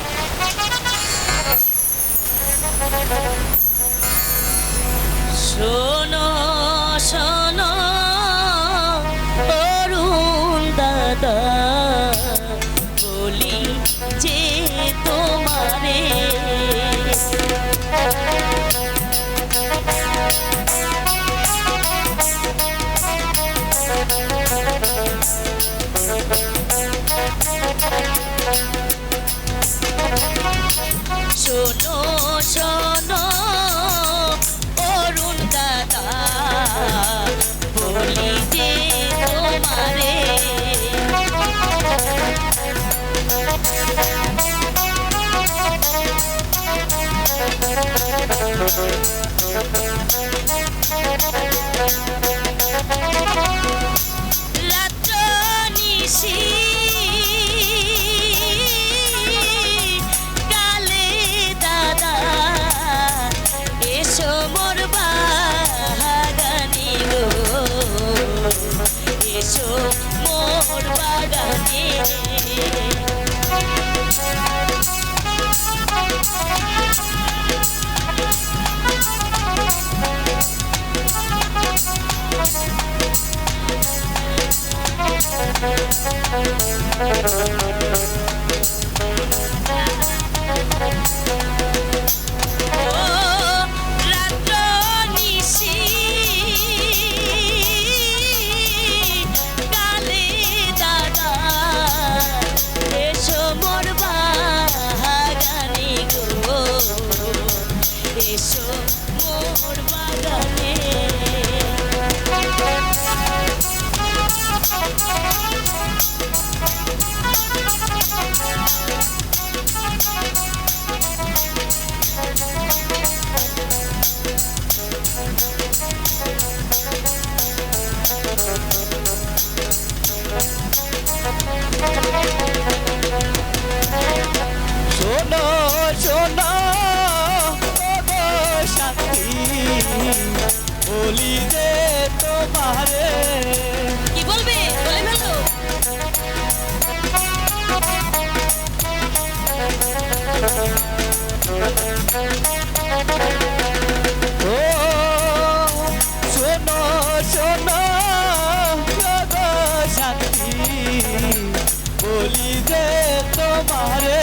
した。Thank you. বলি যে তোমারে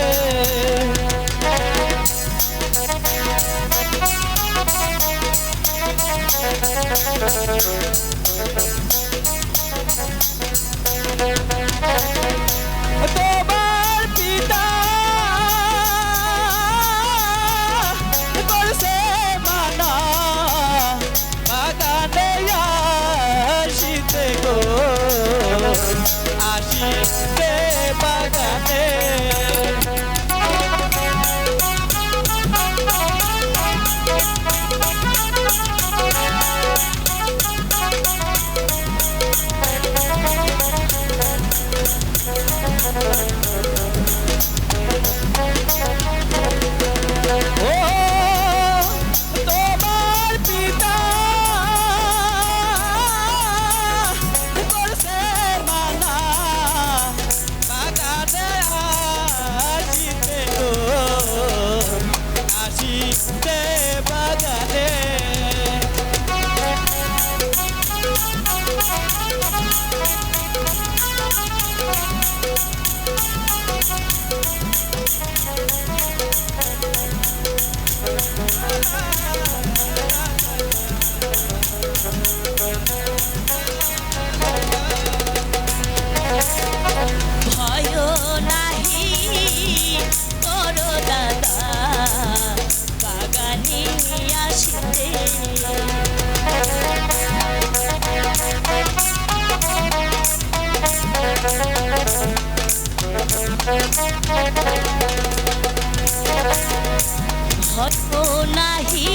হত নাহি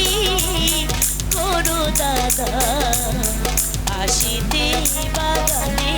করো দাদা আসিতে বাগানে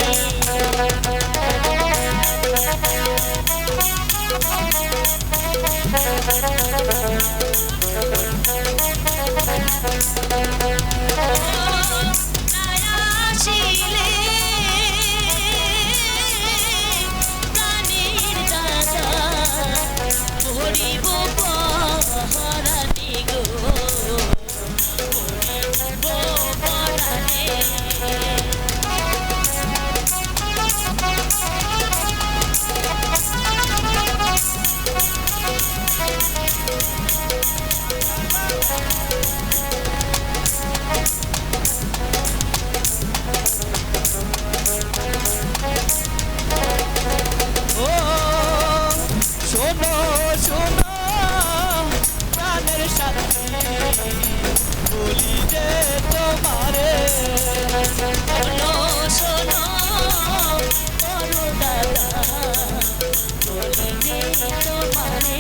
তোমারে